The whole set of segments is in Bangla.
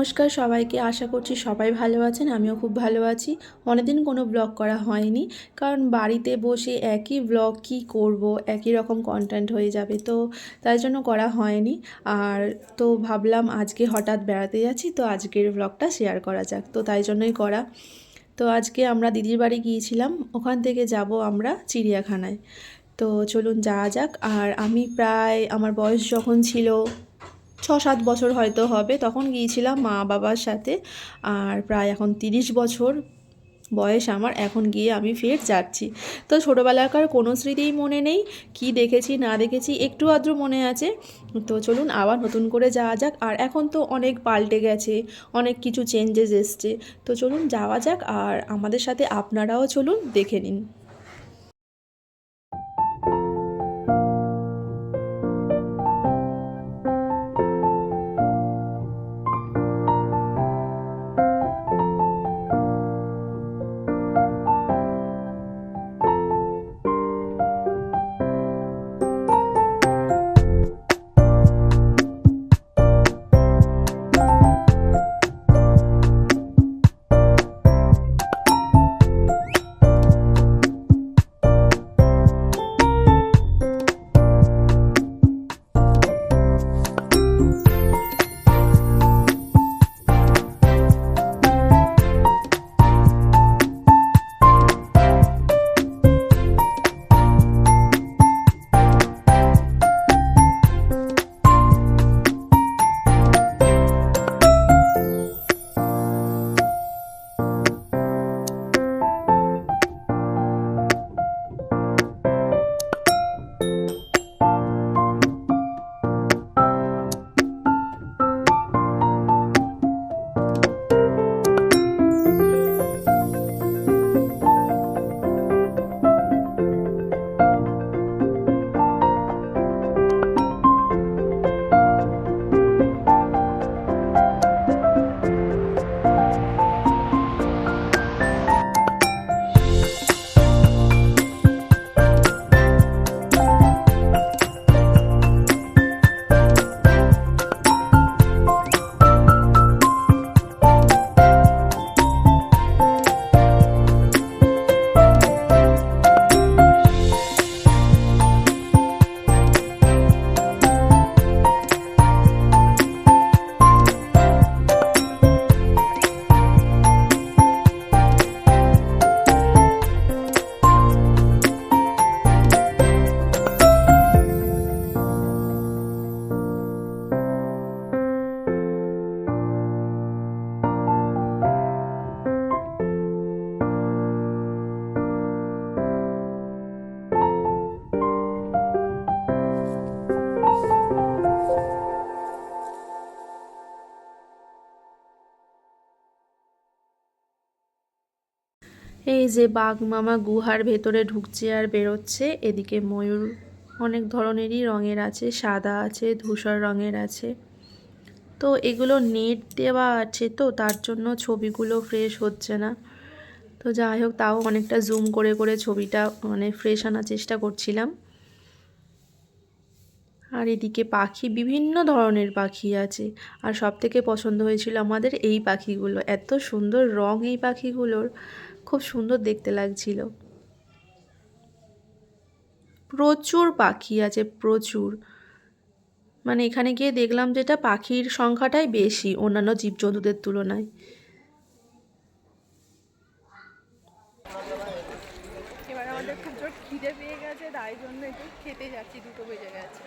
নমস্কার সবাইকে। আশা করছি সবাই ভালো আছেন, আমিও খুব ভালো আছি। অনেকদিন কোনো ব্লগ করা হয়নি, কারণ বাড়িতে বসে একই ব্লগ কি করব, একই রকম কন্টেন্ট হয়ে যাবে, তো তাই জন্য করা হয়নি। আর তো ভাবলাম আজকে হঠাৎ বেড়াতে যাচ্ছি, তো আজকের ব্লগটা শেয়ার করা যাক, তো তাই জন্যই করা। তো আজকে আমরা দিদির বাড়ি গিয়েছিলাম, ওখান থেকে যাব আমরা চিড়িয়াখানায়। তো চলুন যাওয়া যাক, আর আমি প্রায়, আমার বয়স যখন ছিল ছ সাত বছর হয়তো হবে, তখন গিয়েছিলাম মা বাবার সাথে। আর প্রায় এখন তিরিশ বছর বয়স আমার, এখন গিয়ে আমি ফের যাচ্ছি। তো ছোটোবেলাকার কোনো স্মৃতিই মনে নেই, কি দেখেছি, না দেখেছি, একটু আদ্র মনে আছে। তো চলুন আবার নতুন করে যাওয়া যাক। আর এখন তো অনেক পাল্টে গেছে, অনেক কিছু চেঞ্জেস এসছে। তো চলুন যাওয়া যাক, আর আমাদের সাথে আপনারাও চলুন দেখে নিন। এই যে বাঘ মামা গুহার ভেতরে ঢুকছে আর বেরোচ্ছে, এদিকে ময়ূর অনেক ধরনেরই রঙের আছে, সাদা আছে, ধূসর রঙের আছে। তো এগুলো নেট দেওয়া আছে তো, তার জন্য ছবিগুলো ফ্রেশ হচ্ছে না। তো যাই হোক, তাও অনেকটা জুম করে করে ছবিটা মানে ফ্রেশ আনার চেষ্টা করছিলাম। আর এদিকে পাখি, বিভিন্ন ধরনের পাখি আছে। আর সব থেকে পছন্দ হয়েছিল আমাদের এই পাখিগুলো। এত সুন্দর রং এই পাখিগুলোর। খুব সুন্দর দেখতে লাগছিল। প্রচুর পাখি আছে প্রচুর। মানে এখানে গিয়ে দেখলাম যেটা পাখির সংখ্যাটাই বেশি অন্যান্য জীবজন্তুদের তুলনায়। এবার আমাদের খুব জোর খিদে পেয়ে গেছে তাই জন্য একটু খেতে যাচ্ছি দুটো বেজে গেছে।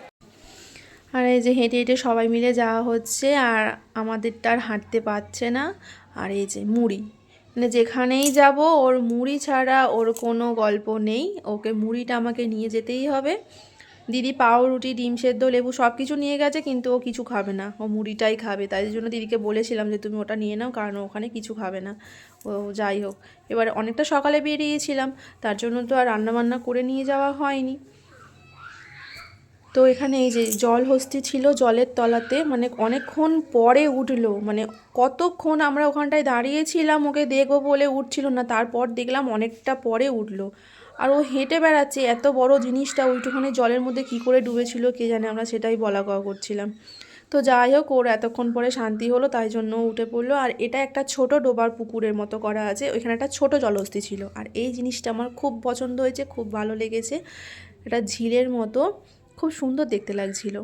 আর এই যে হেঁটে হেঁটে সবাই মিলে যাওয়া হচ্ছে আর আমাদেরটা আর হাঁটতে পারছে না। আর এই যে মুড়ি। মানে যেখানেই যাব, ওর মুড়ি ছাড়া ওর কোনো গল্প নেই। ওকে মুড়িটা আমাকে নিয়ে যেতেই হবে। দিদি পাউরুটি, ডিম সেদ্ধ, লেবু সব কিছু নিয়ে গেছে, কিন্তু ও কিছু খাবে না। ও মুড়িটাই খাবে। তাই জন্য দিদিকে বলেছিলাম যে, তুমি ওটা নিয়ে নাও, কারণ ওখানে কিছু খাবে না। ও যাই হোক। এবার অনেকটা সকালে বেরিয়েছিলাম। তার জন্য তো আর রান্নাবান্না করে নিয়ে যাওয়া হয়নি। তো এখানে এই যে জল হস্তি ছিল জলের তলাতে মানে অনেকক্ষণ পরে উঠল মানে কতক্ষণ আমরা ওখানটায় দাঁড়িয়েছিলাম ওকে দেখব বলে উঠছিল না, তারপর দেখলাম অনেকটা পরে উঠল। আর ও হেঁটে বেড়াচ্ছে, এত বড় জিনিসটা, ওইটুখানি জলের মধ্যে কি করে ডুবেছিল কে জানে, আমরা সেটাই বলা কওয়া করছিলাম। তো যাই হোক, ওর এতক্ষণ পরে শান্তি হলো, তাই জন্য উঠে পড়ল। আর এটা একটা ছোট ডোবার পুকুরের মতো করা আছে, ওইখানে একটা ছোট জলহস্তি ছিল। আর এই জিনিসটা আমার খুব পছন্দ হয়েছে, খুব ভালো লেগেছে। এটা ঝিলের মতো। খুব সুন্দর দেখতে লাগছিল।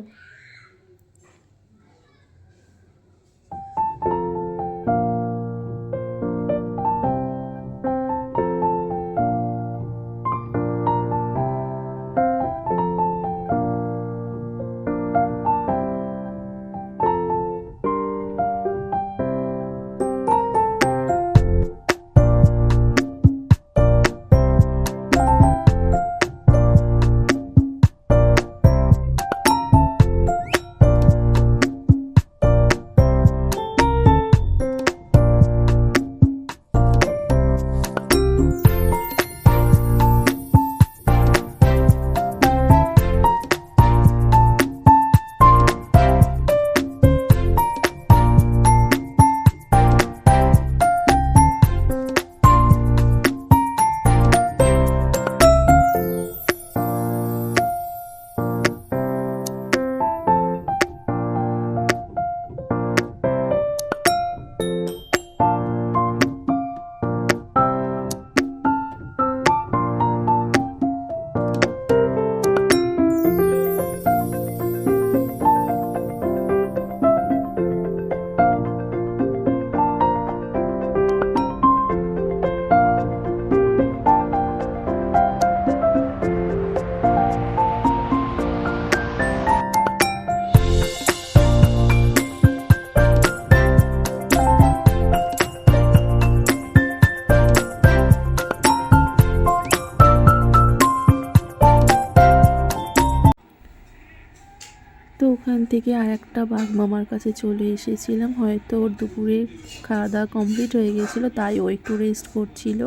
থেকে আর একটা বাঘ মামার কাছে চলে এসেছিলাম। হয়তো ওর দুপুরে খাওয়া দাওয়া কমপ্লিট হয়ে গেছিল, তাই ও একটু রেস্ট করছিল।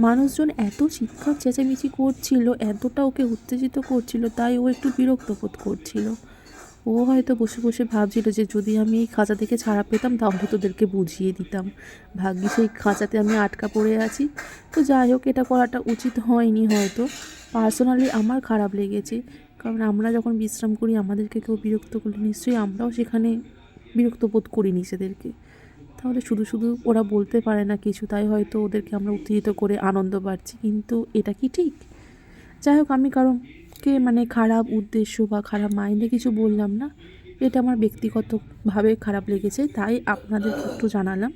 মানুষজন এত চিৎকার, চেঁচামেচি করছিল, এতটা ওকে উত্তেজিত করছিল, তাই ও একটু বিরক্ত বোধ করছিল। ও হয়তো বসে বসে ভাবছিল যে যদি আমি এই খাঁচা থেকে ছাড়া পেতাম, তাহলে তোদেরকে বুঝিয়ে দিতাম। ভাগ্যিস সেই খাঁচাতে আমি আটকা পড়ে আছি। তো যাই হোক, এটা করাটা উচিত হয়নি হয়তো। পার্সোনালি আমার খারাপ লেগেছে। কারণ আমরা যখন বিশ্রাম করি, আমাদেরকে কেউ বিরক্ত করলে নিশ্চয়ই আমরাও সেখানে বিরক্ত বোধ করি নিজেদেরকে। তাহলে শুধু শুধু ওরা বলতে পারে না কিছু, তাই হয়তো ওদেরকে আমরা উত্তেজিত করে আনন্দ পাচ্ছি, কিন্তু এটা কি ঠিক? যাই হোক, আমি কারণকে মানে খারাপ উদ্দেশ্য বা খারাপ মাইন্ডে কিছু বললাম না, এটা আমার ব্যক্তিগতভাবে খারাপ লেগেছে, তাই আপনাদের একটু জানালাম।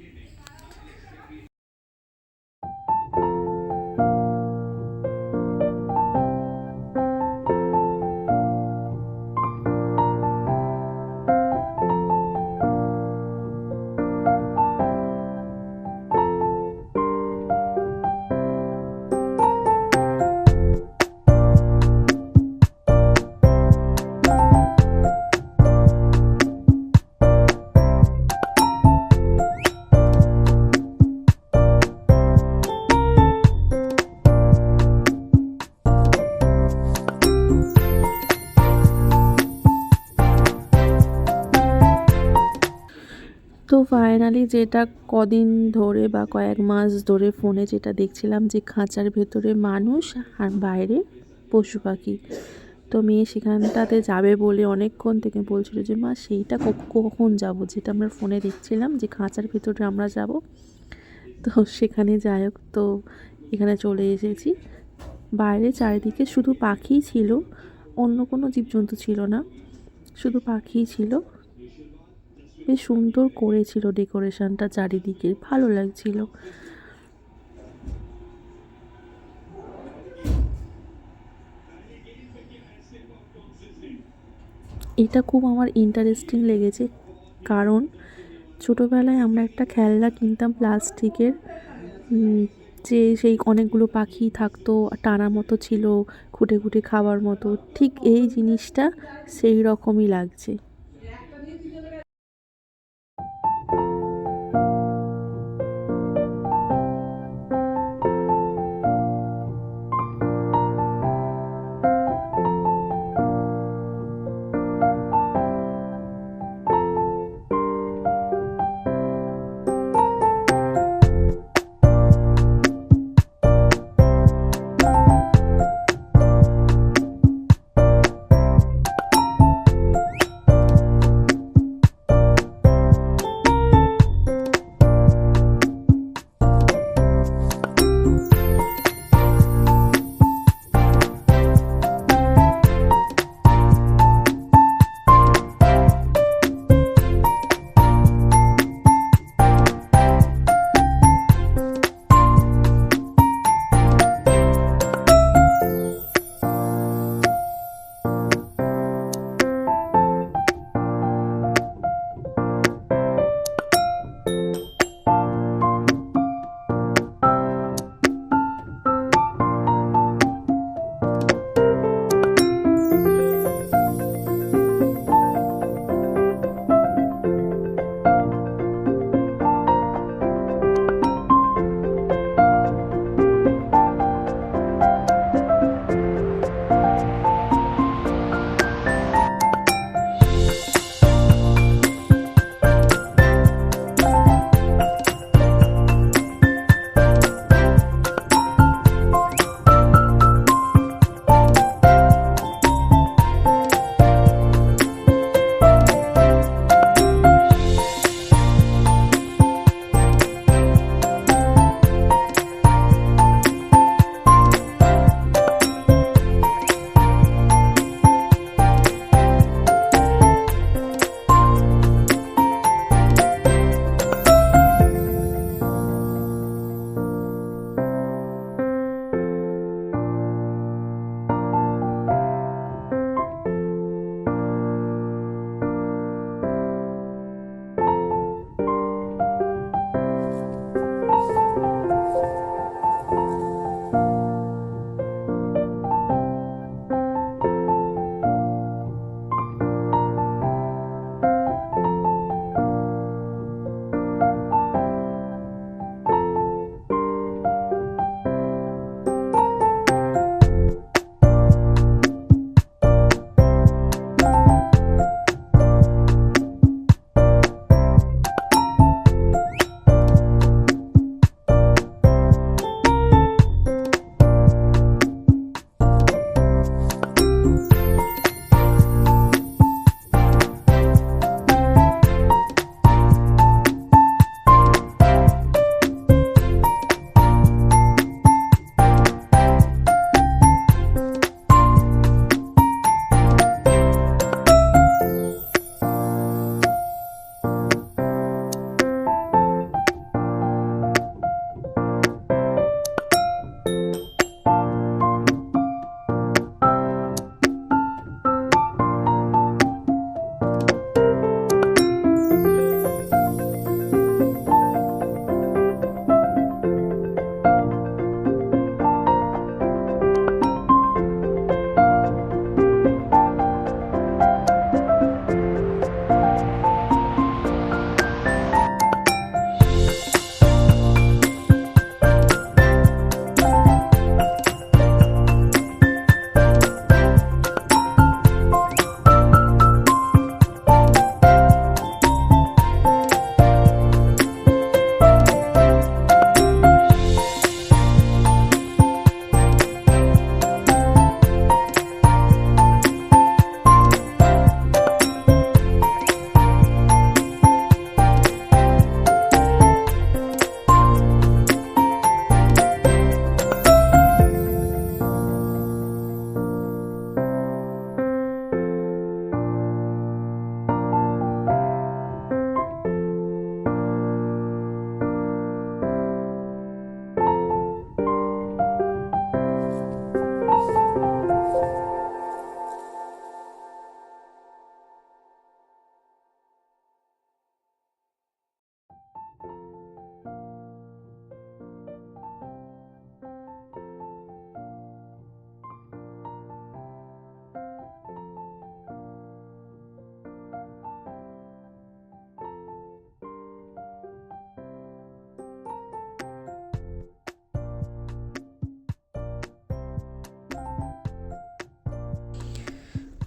ফাইনালি যেটা কদিন ধরে বা কয়েক মাস ধরে ফোনে যেটা দেখছিলাম যে খাঁচার ভেতরে মানুষ আর বাইরে পশু পাখি। তো মেয়ে সেখানটাতে যাবে বলে অনেকক্ষণ থেকে বলছিল যে, মা, সেইটা কখন যাব? যেটা আমরা ফোনে দেখছিলাম যে খাঁচার ভেতরে আমরা যাব। তো সেখানে যাই হোক, তো এখানে চলে এসেছি। বাইরে চারিদিকে শুধু পাখিই ছিল, অন্য কোনো জীবজন্তু ছিল না, শুধু পাখিই ছিল। বেশ সুন্দর করেছিল ডেকোরেশনটা চারিদিকে, ভালো লাগছিল। এটা খুব আমার ইন্টারেস্টিং লেগেছে, কারণ ছোটোবেলায় আমরা একটা খেলনা কিনতাম প্লাস্টিকের যে সেই অনেকগুলো পাখি থাকতো, টানা মতো ছিল, খুঁটে খুঁটে খাবার মতো, ঠিক এই জিনিসটা সেই রকমই লাগছে।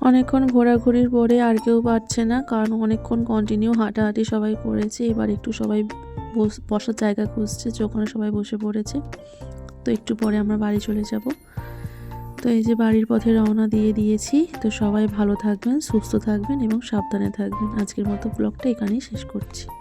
অনেকক্ষণ ঘোরাঘুরির পরে আর কেউ পারছে না, কারণ অনেকক্ষণ কন্টিনিউ হাঁটাহাঁটি সবাই করেছে। এবার একটু সবাই বস- বসার জায়গা খুঁজছে ওখানে সবাই বসে পড়েছে। তো একটু পরে আমরা বাড়ি চলে যাব। তো এই যে বাড়ির পথে রওনা দিয়ে দিয়েছি। তো সবাই ভালো থাকবেন, সুস্থ থাকবেন এবং সাবধানে থাকবেন। আজকের মতো ব্লগটা এখানেই শেষ করছি।